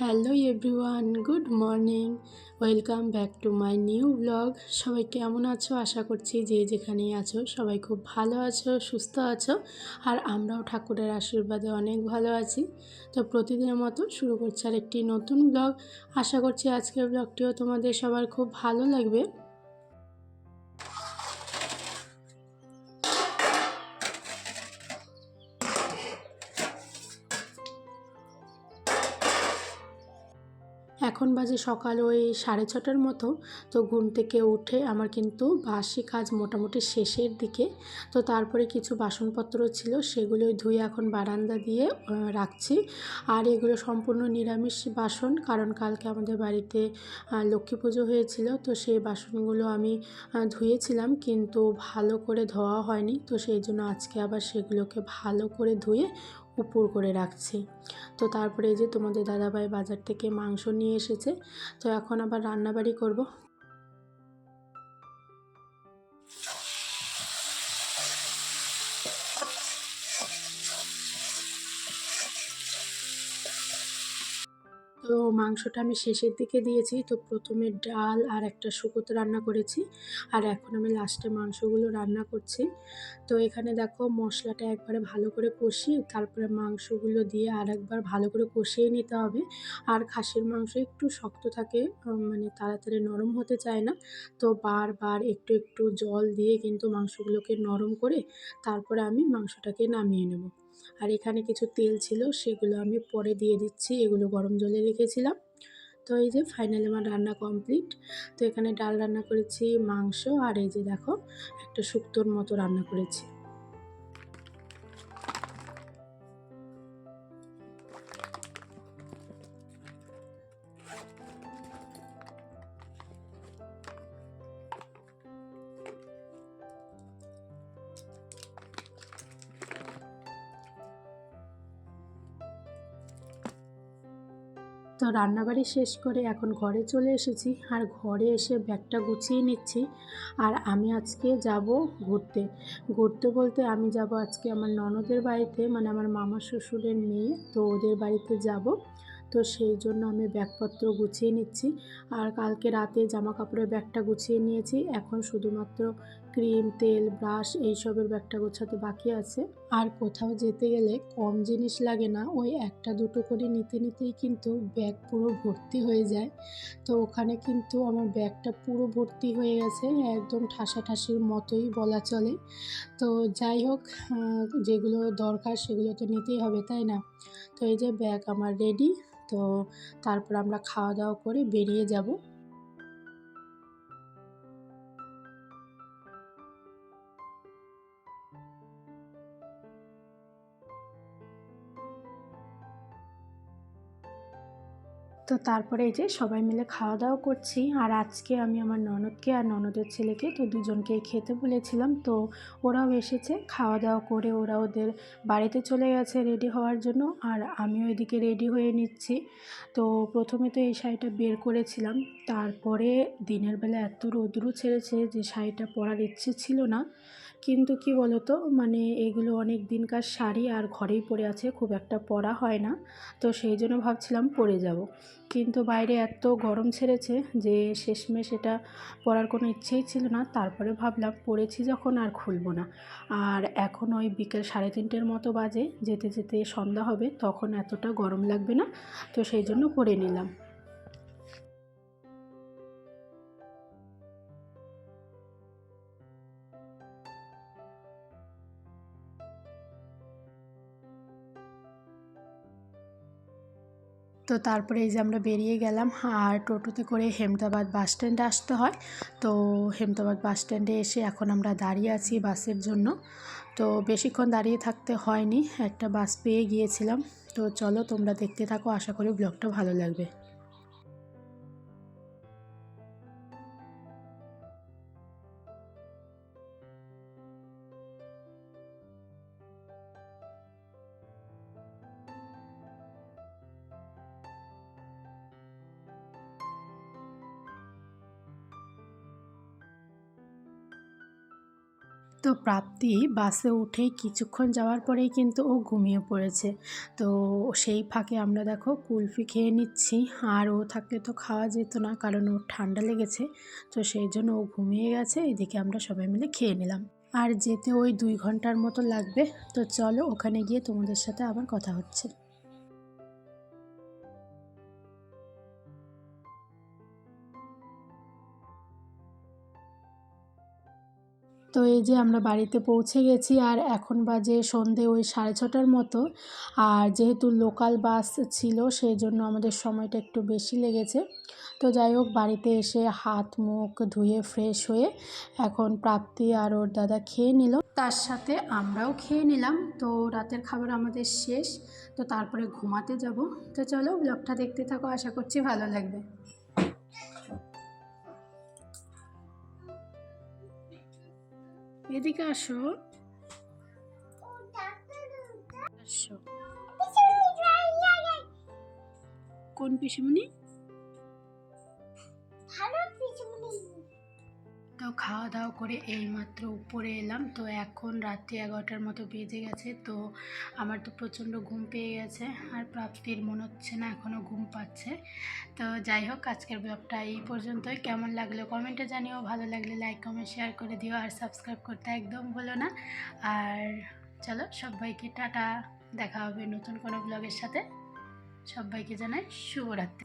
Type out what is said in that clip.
Hello everyone, good morning. Welcome back to my new blog. সবাই কেমন আছো? আশা করছি যে যেখানেই আছো, সবাই খুব ভালো আছো, সুস্থ আছো। আর আমরাও ঠাকুরের আশীর্বাদে অনেক ভালো আছি। তো প্রতিদিনের মতো শুরু করছি আর একটি নতুন ব্লগ। আশা করছি আজকের ব্লগটিও তোমাদের সবার খুব ভালো লাগবে। এখন বাজে সকাল ওই সাড়ে ছটার মতো, তো ঘুম থেকে উঠে আমার কিন্তু বাসি কাজ মোটামুটি শেষের দিকে। তো তারপরে কিছু বাসনপত্র ছিল, সেগুলো ধুয়ে এখন বারান্দা দিয়ে রাখছি। আর এগুলো সম্পূর্ণ নিরামিষ বাসন, কারণ কালকে আমাদের বাড়িতে লক্ষ্মী পুজো হয়েছিল, তো সেই বাসনগুলো আমি ধুয়েছিলাম, কিন্তু ভালো করে ধোয়া হয়নি, তো সেই জন্য আজকে আবার সেগুলোকে ভালো করে ধুয়ে উপুর করে রাখছি। তো তারপরে যে তোমাদের দাদাভাই বাজার থেকে মাংস নিয়ে এসেছে, তো এখন আবার রান্নাবাড়ি করব। তো মাংসটা আমি শেষের দিকে দিয়েছি। তো প্রথমে ডাল আর একটা শুকোতে রান্না করেছি। আর এখন আমি লাস্টে মাংসগুলো রান্না করছি। তো এখানে দেখো মশলাটা একবারে ভালো করে কষিয়ে, তারপরে মাংসগুলো দিয়ে আর একবার ভালো করে কষিয়ে নিতে হবে। আর খাসির মাংস একটু শক্ত থাকে মানে তাড়াতাড়ি নরম হতে চায় না। তো বারবার একটু একটু জল দিয়ে কিন্তু মাংসগুলোকে নরম করে তারপরে আমি মাংসটাকে নামিয়ে নেব। আর এখানে কিছু তেল ছিল, সেগুলো আমি পরে দিয়ে দিচ্ছি। এগুলো গরম জলে রেখেছিলাম। তো এই যে ফাইনালি আমার রান্না কমপ্লিট তো এখানে ডাল রান্না করেছি, মাংস, আর এই যে দেখো একটা শুক্তোর মতো রান্না করেছি। তো রান্নাবাড়ি শেষ করে এখন ঘরে চলে এসেছি। আর ঘরে এসে ব্যাগটা গুছিয়ে নিচ্ছি। আর আমি আজকে যাব ঘুরতে। ঘুরতে বলতে আমি যাব আজকে আমার ননদের বাড়িতে মানে আমার মামা শ্বশুরের মেয়ে, তো ওদের বাড়িতে যাব। তো সেই জন্য আমি ব্যাগপত্র গুছিয়ে নিচ্ছি। আর কালকে রাতে জামা কাপড়ের ব্যাগটা গুছিয়ে নিয়েছি। এখন শুধুমাত্র ক্রিম, তেল, ব্রাশ এইসবের ব্যাগটা গোছাতে বাকি আছে। আর কোথাও যেতে গেলে কম জিনিস লাগে না, ওই একটা দুটো করে নিতে নিতেই কিন্তু ব্যাগ পুরো ভর্তি হয়ে যায়। তো ওখানে কিন্তু আমার ব্যাগটা পুরো ভর্তি হয়ে গেছে, একদম ঠাসাঠাসির মতোই বলা চলে। তো যাই হোক যেগুলো দরকার সেগুলো তো নিতেই হবে, তাই না? তো এই যে ব্যাগ আমার রেডি তো তারপর আমরা খাওয়া দাওয়া করে বেরিয়ে যাব। তো তারপরে এই যে সবাই মিলে খাওয়া দাওয়া করছি। আর আজকে আমি আমার ননদকে আর ননদের ছেলেকে তো দুজনকেই খেতে বলেছিলাম। তো ওরাও এসেছে খাওয়া দাওয়া করে, ওরা ওদের বাড়িতে চলে গেছে রেডি হওয়ার জন্য। আর আমিও এদিকে রেডি হয়ে নিচ্ছি। তো প্রথমে তো এই শাড়িটা বের করেছিলাম। তারপরে দিনের বেলা এত রোদ্রু ছেড়েছে যে শাড়িটা পরার ইচ্ছে ছিল না। কিন্তু কি বলতো? মানে এগুলো অনেক দিনকার শাড়ি আর ঘরেই পরে আছে, খুব একটা পরা হয় না। তো সেই জন্য ভাবছিলাম পরে যাব। কিন্তু বাইরে এত গরম ছেড়েছে যে শেষমেশ এটা পরার কোনো ইচ্ছেই ছিল না। তারপরে ভাবলাম পরেছি যখন আর খুলবো না। আর এখন ওই বিকেল সাড়ে তিনটের মতো বাজে, যেতে যেতে সন্ধ্যা হবে, তখন এতটা গরম লাগবে না। তো সেই জন্য পরে নিলাম। তো তারপরে এই যে আমরা বেরিয়ে গেলাম, আর টোটোতে করে হেমদাবাদ বাস স্ট্যান্ডে আসতে হয়। তো হেমদাবাদ বাস স্ট্যান্ডে এসে এখন আমরা দাঁড়িয়ে আছি বাসের জন্য। তো বেশিক্ষণ দাঁড়িয়ে থাকতে হয়নি, একটা বাস পেয়ে গিয়েছিলাম। তো চলো তোমরা দেখতে থাকো, আশা করি ব্লগটা ভালো লাগবে। তো প্রাপ্তি বাসে উঠে কিছুক্ষণ যাওয়ার পরেই কিন্তু ও ঘুমিয়ে পড়েছে। তো সেই ফাঁকে আমরা দেখো কুলফি খেয়ে নিচ্ছি। আর ও থাকলে তো খাওয়া যেত না, কারণ ওর ঠান্ডা লেগেছে। তো সেই জন্য ও ঘুমিয়ে গেছে, এদিকে আমরা সবাই মিলে খেয়ে নিলাম। আর যেতে ওই দুই ঘণ্টার মতো লাগবে। তো চলো ওখানে গিয়ে তোমাদের সাথে আবার কথা হচ্ছে। তো এই যে আমরা বাড়িতে পৌঁছে গেছি আর এখন বাজে সন্ধে ওই সাড়ে ছটার মতো। আর যেহেতু লোকাল বাস ছিল সেই জন্য আমাদের সময়টা একটু বেশি লেগেছে। তো যাই হোক, বাড়িতে এসে হাত, মুখ ধুয়ে ফ্রেশ হয়ে এখন প্রাপ্তি আর ওর দাদা খেয়ে নিল। তার সাথে আমরাও খেয়ে নিলাম। তো রাতের খাবার আমাদের শেষ। তো তারপরে ঘুমাতে যাব। তো চলো ব্লগটা দেখতে থাকো। আশা করছি ভালো লাগবে। এদিকে আসো। আসো। কোন পিসিমণি? তো খাওয়া দাওয়া করে এইমাত্র উপরে এলাম। তো এখন রাত্রি এগারোটার মতো বেজে গেছে। তো আমার তো প্রচণ্ড ঘুম পেয়ে গেছে আর প্রাপ্তির মনে হচ্ছে না এখনও ঘুম পাচ্ছে। তো যাই হোক, আজকের ব্লগটা এই পর্যন্তই। কেমন লাগল কমেন্টে জানিও, ভালো লাগলে লাইক কমেন্ট শেয়ার করে দিও আর সাবস্ক্রাইব করতে একদম ভুলো না। আর চলো, সবাইকে টাটা, দেখা হবে নতুন কোনো ব্লগের সাথে। সবাইকে জানাই শুভরাত্রি।